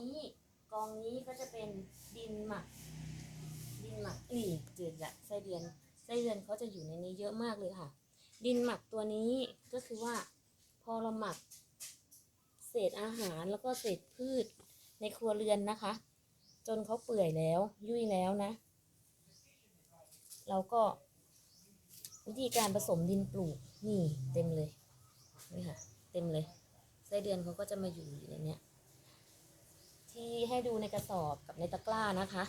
นี้กองนี้ก็จะเป็นดินหมัก ดินหมักนี่เจืดละไส้เดือนไส้เดือนเขาจะอยู่ในนี้เยอะมากเลยค่ะ ดินหมักตัวนี้ก็คือว่าพอเราหมัก เศษอาหารแล้วก็เศษพืชในครัวเรือนนะคะ จนเขาเปื่อยแล้วยุ่ยแล้วนะ เราก็ วิธีการผสมดินปลูกนี่เต็มเลยนี่ค่ะ เต็มเลยไส้เดือนเขาก็จะมาอยู่อยู่ในเนี้ย ที่ให้ดูในกระสอบกับในตะกร้านะคะ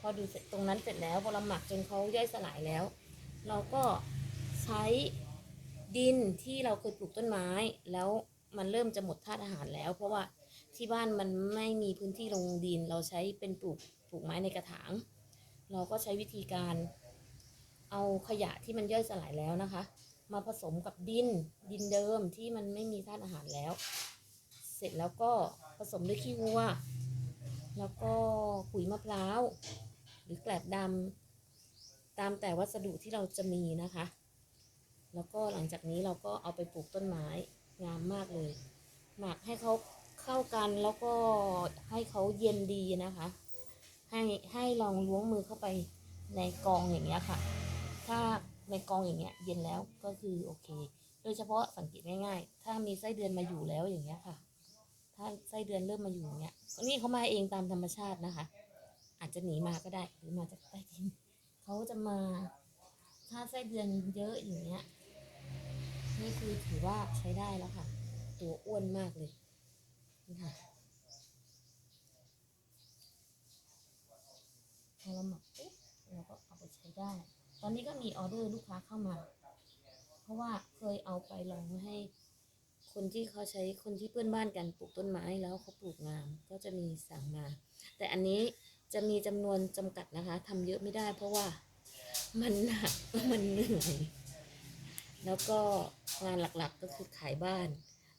พอดูเสร็จตรงนั้นเสร็จแล้วพอเราหมักจนเขาย่อยสลายแล้ว เราก็ใช้ดินที่เราเคยปลูกต้นไม้ แล้วมันเริ่มจะหมดธาตุอาหารแล้ว เพราะว่าที่บ้านมันไม่มีพื้นที่ลงดิน เราใช้เป็นปลูกปลูกไม้ในกระถาง เราก็ใช้วิธีการเอาขยะที่มันย่อยสลายแล้วนะคะ มาผสมกับดินดินเดิมที่มันไม่มีธาตุอาหารแล้ว ร็จแล้วก็ผสมด้วยขี้วัว แล้วก็ขุยมะพร้าว หรือแกลบดำตามแต่วัสดุที่เราจะมีนะคะ แล้วก็หลังจากนี้เราก็เอาไปปลูกต้นไม้งามมากเลย หมักให้เขาเข้ากันแล้วก็ให้เขาเย็นดีนะคะ ให้ให้ลองล้วงมือเข้าไปในกองอย่างเงี้ยค่ะ ถ้าในกองอย่างเงี้ยเย็นแล้วก็คือโอเค โดยเฉพาะสังเกตง่ายๆ ถ้ามีไส้เดือนมาอยู่แล้วอย่างเงี้ยค่ะ ถ้าไส้เดือนเริ่มมาอยู่อย่างเงี้ยนี่เขามาเองตามธรรมชาตินะคะ อาจจะหนีมาก็ได้หรือมาจากใต้ดินเขาจะมา ถ้าไส้เดือนเยอะอย่างเงี้ย นี่คือถือว่าใช้ได้แล้วค่ะ ตัวอ้วนมากเลยนี่ค่ะพอเราหมักปุ๊บเราก็เอาไปใช้ได้ ตอนนี้ก็มีออเดอร์ลูกค้าเข้ามา เพราะว่าเคยเอาไปลองให้ คนที่เขาใช้คนที่เพื่อนบ้านกันปลูกต้นไม้แล้วเขาปลูกงามก็จะมีสั่งมา แต่อันนี้จะมีจำนวนจำกัดนะคะทำเยอะไม่ได้ เพราะว่ามันหนักมันเหนื่อยแล้วก็งานหลักๆก็คือขายบ้าน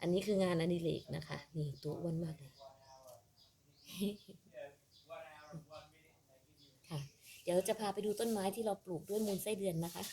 อันนี้คืองานอดิเรกนะคะ นี่ตัวอ้วนมากเลยค่ะ เดี๋ยวจะพาไปดูต้นไม้ที่เราปลูกด้วยมูลไส้เดือนนะคะ